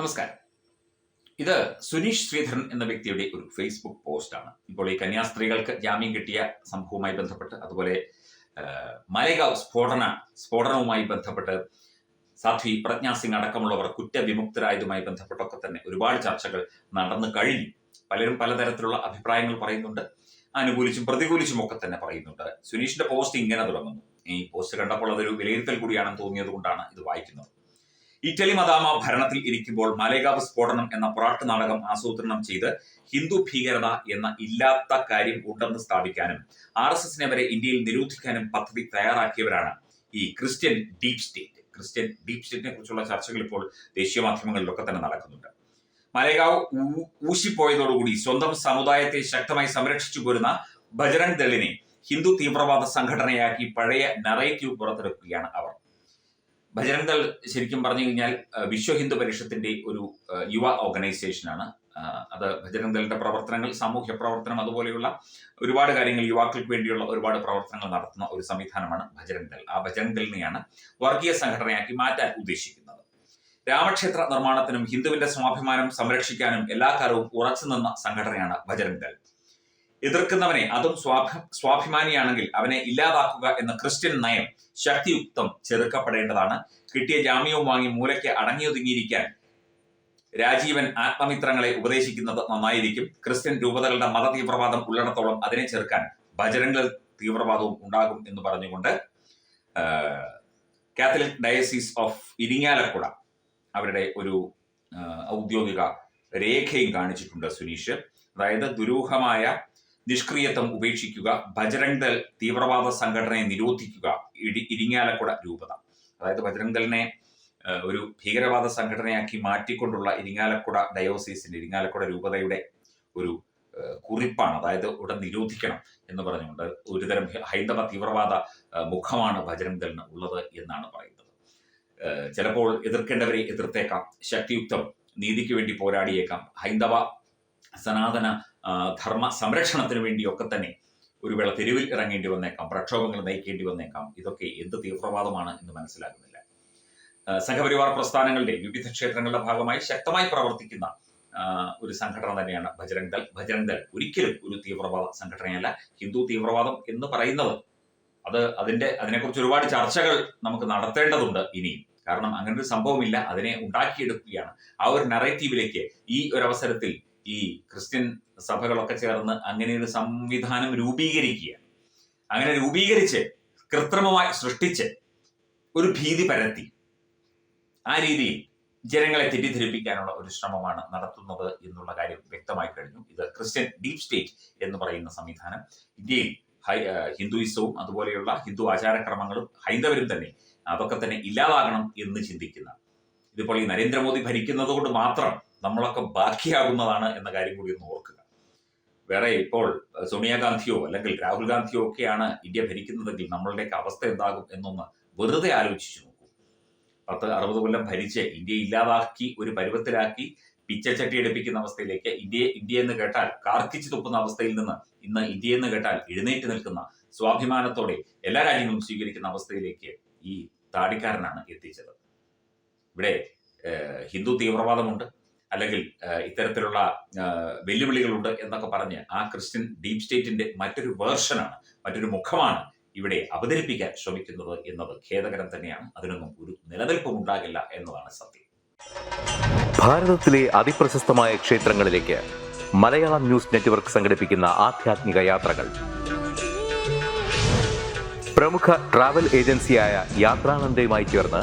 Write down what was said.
നമസ്കാരം. ഇത് സുനീഷ് ശ്രീധരൻ എന്ന വ്യക്തിയുടെ ഒരു ഫേസ്ബുക്ക് പോസ്റ്റാണ് ഇപ്പോൾ ഈ കന്യാസ്ത്രീകൾക്ക് ജാമ്യം കിട്ടിയ സംഭവവുമായി ബന്ധപ്പെട്ട് അതുപോലെ മലേഗാവ് സ്ഫോടന സ്ഫോടനവുമായി ബന്ധപ്പെട്ട് സാധ്വി പ്രജ്ഞാ സിംഗ് അടക്കമുള്ളവർ കുറ്റവിമുക്തരായതുമായി ബന്ധപ്പെട്ടൊക്കെ തന്നെ ഒരുപാട് ചർച്ചകൾ നടന്നു കഴിഞ്ഞു. പലരും പലതരത്തിലുള്ള അഭിപ്രായങ്ങൾ പറയുന്നുണ്ട്. അനുകൂലിച്ചും പ്രതികൂലിച്ചും ഒക്കെ തന്നെ പറയുന്നുണ്ട്. സുനീഷിന്റെ പോസ്റ്റ് ഇങ്ങനെ തുടങ്ങുന്നു. ഈ പോസ്റ്റ് കണ്ടപ്പോൾ അതൊരു വിലയിരുത്തൽ കൂടിയാണെന്ന് തോന്നിയത് കൊണ്ടാണ് ഇത് വായിക്കുന്നത്. ഇറ്റലി മദാമ ഭരണത്തിൽ ഇരിക്കുമ്പോൾ മലേഗാവ് സ്ഫോടനം എന്ന പൊറാട്ട് നാടകം ആസൂത്രണം ചെയ്ത് ഹിന്ദു ഭീകരത എന്ന ഇല്ലാത്ത കാര്യം ഉണ്ടെന്ന് സ്ഥാപിക്കാനും ആർ എസ് എസിനെ വരെ ഇന്ത്യയിൽ നിരോധിക്കാനും പദ്ധതി തയ്യാറാക്കിയവരാണ് ഈ Christian deep state. Christian deep സ്റ്റേറ്റിനെ കുറിച്ചുള്ള ചർച്ചകൾ ഇപ്പോൾ ദേശീയ മാധ്യമങ്ങളിലൊക്കെ തന്നെ നടക്കുന്നുണ്ട്. മലേഗാവ് ഊശിപ്പോയതോടുകൂടി സ്വന്തം സമുദായത്തെ ശക്തമായി സംരക്ഷിച്ചു പോരുന്ന ബജരംഗ് ദളിനെ ഹിന്ദു തീവ്രവാദ സംഘടനയാക്കി പഴയ നറേറ്റീവ് പുറത്തെടുക്കുകയാണ് അവർ. ബജരംഗ് ദൾ ശരിക്കും പറഞ്ഞു കഴിഞ്ഞാൽ വിശ്വ ഹിന്ദു പരിഷത്തിന്റെ ഒരു യുവ ഓർഗനൈസേഷനാണ് അത് ബജരംഗ് ദളിന്റെ പ്രവർത്തനങ്ങൾ സാമൂഹ്യ പ്രവർത്തനം അതുപോലെയുള്ള ഒരുപാട് കാര്യങ്ങൾ യുവാക്കൾക്ക് വേണ്ടിയുള്ള ഒരുപാട് പ്രവർത്തനങ്ങൾ നടത്തുന്ന ഒരു സംവിധാനമാണ് ബജരംഗ് ദൾ ആ ബജരംഗ് ദളിനെയാണ് വർഗീയ സംഘടനയാക്കി മാറ്റാൻ ഉദ്ദേശിക്കുന്നത്. രാമക്ഷേത്ര നിർമ്മാണത്തിനും ഹിന്ദുവിന്റെ സ്വാഭിമാനം സംരക്ഷിക്കാനും എല്ലാ കാലവും ഉറച്ചു നിന്ന സംഘടനയാണ് ബജരംഗ് ദൾ എതിർക്കുന്നവനെ അതും സ്വാഭ സ്വാഭിമാനിയാണെങ്കിൽ അവനെ ഇല്ലാതാക്കുക എന്ന ക്രിസ്ത്യൻ നയം ശക്തിയുക്തം ചെറുക്കപ്പെടേണ്ടതാണ്. കിട്ടിയ ജാമ്യവും വാങ്ങി മൂലയ്ക്ക് അടങ്ങിയൊതുങ്ങിയിരിക്കാൻ രാജീവൻ ആത്മമിത്രങ്ങളെ ഉപദേശിക്കുന്നത് നന്നായിരിക്കും. ക്രിസ്ത്യൻ രൂപതകളുടെ മത തീവ്രവാദം ഉള്ളിടത്തോളം അതിനെ ചെറുക്കാൻ ബജരംഗ തീവ്രവാദവും ഉണ്ടാകും എന്ന് പറഞ്ഞുകൊണ്ട് കാത്തലിക് ഡയസീസ് ഓഫ് ഇരിങ്ങാലക്കുട അവരുടെ ഒരു ഔദ്യോഗിക രേഖയും കാണിച്ചിട്ടുണ്ട് സുനീഷ്. അതായത് ദുരൂഹമായ നിഷ്ക്രിയത്വം ഉപേക്ഷിക്കുക ബജരംഗ് ദൾ തീവ്രവാദ സംഘടനയെ നിരോധിക്കുക ഇടി ഇരിങ്ങാലക്കുട രൂപത. അതായത് ബജരംഗ് ദളിനെ ഒരു ഭീകരവാദ സംഘടനയാക്കി മാറ്റിക്കൊണ്ടുള്ള ഇരിങ്ങാലക്കുട ഡയോസീസിന്റെ ഇരിങ്ങാലക്കുട രൂപതയുടെ ഒരു കുറിപ്പാണ്. അതായത് ഇവിടെ നിരോധിക്കണം എന്ന് പറഞ്ഞുകൊണ്ട് ഒരുതരം ഹൈന്ദവ തീവ്രവാദ മുഖമാണ് ബജരംഗ് ദളിന് ഉള്ളത് എന്നാണ് പറയുന്നത്. ചിലപ്പോൾ എതിർക്കേണ്ടവരെ എതിർത്തേക്കാം ശക്തിയുക്തം നീതിക്ക് വേണ്ടി പോരാടിയേക്കാം. ഹൈന്ദവ സനാതന ധർമ്മ സംരക്ഷണത്തിന് വേണ്ടിയൊക്കെ തന്നെ ഒരു വേള തെരുവിൽ ഇറങ്ങേണ്ടി വന്നേക്കാം പ്രക്ഷോഭങ്ങൾ നയിക്കേണ്ടി വന്നേക്കാം. ഇതൊക്കെ എന്ത് തീവ്രവാദമാണ് എന്ന് മനസ്സിലാകുന്നില്ല. സംഘപരിവാർ പ്രസ്ഥാനങ്ങളുടെ വിവിധ ക്ഷേത്രങ്ങളുടെ ഭാഗമായി ശക്തമായി പ്രവർത്തിക്കുന്ന ഒരു സംഘടന തന്നെയാണ് ബജരംഗ് ദൾ. ബജരംഗ് ദൾ ഒരിക്കലും ഒരു തീവ്രവാദ സംഘടനയല്ല. ഹിന്ദു തീവ്രവാദം എന്ന് പറയുന്നത് അത് അതിന്റെ അതിനെക്കുറിച്ച് ഒരുപാട് ചർച്ചകൾ നമുക്ക് നടത്തേണ്ടതുണ്ട് ഇനിയും. കാരണം അങ്ങനെ ഒരു സംഭവമില്ല. അതിനെ ഉണ്ടാക്കിയെടുക്കുകയാണ്. ആ ഒരു നറേറ്റീവിലേക്ക് ഈ ഒരു അവസരത്തിൽ ഈ ക്രിസ്ത്യൻ സഭകളൊക്കെ ചേർന്ന് അങ്ങനെ ഒരു സംവിധാനം രൂപീകരിക്കുക. അങ്ങനെ രൂപീകരിച്ച് കൃത്രിമമായി സൃഷ്ടിച്ച് ഒരു ഭീതി പരത്തി. ആ രീതിയിൽ ജനങ്ങളെ തെറ്റിദ്ധരിപ്പിക്കാനുള്ള ഒരു ശ്രമമാണ് നടത്തുന്നത് എന്നുള്ള കാര്യം വ്യക്തമായി കഴിഞ്ഞു. ഇത് ക്രിസ്ത്യൻ ഡീപ് സ്റ്റേറ്റ് എന്ന് പറയുന്ന സംവിധാനം. ഇന്ത്യയിൽ ഹിന്ദുയിസവും അതുപോലെയുള്ള ഹിന്ദു ആചാരക്രമങ്ങളും ഹൈന്ദവരും തന്നെ അതൊക്കെ തന്നെ ഇല്ലാതാകണം എന്ന് ചിന്തിക്കുന്ന. ഇതിപ്പോൾ ഈ നരേന്ദ്രമോദി ഭരിക്കുന്നത് കൊണ്ട് മാത്രം നമ്മളൊക്കെ ബാക്കിയാകുന്നതാണ് എന്ന കാര്യം കൂടി ഒന്ന് ഓർക്കുക. വേറെ ഇപ്പോൾ സോണിയാഗാന്ധിയോ അല്ലെങ്കിൽ രാഹുൽ ഗാന്ധിയോ ഒക്കെയാണ് ഇന്ത്യ ഭരിക്കുന്നതെങ്കിൽ നമ്മളുടെയൊക്കെ അവസ്ഥ എന്താകും എന്നൊന്ന് വെറുതെ ആലോചിച്ചു നോക്കൂ. പത്ത് അറുപത് കൊല്ലം ഭരിച്ച് ഇന്ത്യ ഇല്ലാതാക്കി ഒരു പരുവത്തിലാക്കി പിച്ചച്ചട്ടി എടുപ്പിക്കുന്ന അവസ്ഥയിലേക്ക് ഇന്ത്യ ഇന്ത്യ എന്ന് കേട്ടാൽ കാർക്കിച്ച് തുപ്പുന്ന അവസ്ഥയിൽ നിന്ന് ഇന്ന് ഇന്ത്യ എന്ന് കേട്ടാൽ എഴുന്നേറ്റ് നിൽക്കുന്ന സ്വാഭിമാനത്തോടെ എല്ലാ രാജ്യങ്ങളും സ്വീകരിക്കുന്ന അവസ്ഥയിലേക്ക് ഈ താടിക്കാരനാണ് എത്തിച്ചത്. ഇവിടെ ഹിന്ദു തീവ്രവാദമുണ്ട്. അല്ലെങ്കിൽ ഇത്തരത്തിലുള്ള വെല്ലുവിളികളുണ്ട് എന്നൊക്കെ പറഞ്ഞ് ആ ക്രിസ്ത്യൻ ഡീപ് സ്റ്റേറ്റിന്റെ മറ്റൊരു വേർഷനാണ് മറ്റൊരു മുഖമാണ് ഇവിടെ അവതരിപ്പിക്കാൻ ശ്രമിക്കുന്നത് എന്നത് ഖേദകരം തന്നെയാണ്. അതിനൊന്നും ഒരു നിലനിൽപ്പും ഉണ്ടാകില്ല എന്നതാണ് സത്യം. ഭാരതത്തിലെ അതിപ്രശസ്തമായ ക്ഷേത്രങ്ങളിലേക്ക് മലയാളം ന്യൂസ് നെറ്റ്വർക്ക് സംഘടിപ്പിക്കുന്ന ആധ്യാത്മിക യാത്രകൾ. പ്രമുഖ ട്രാവൽ ഏജൻസിയായ യാത്രാനന്ദയുമായി ചേർന്ന്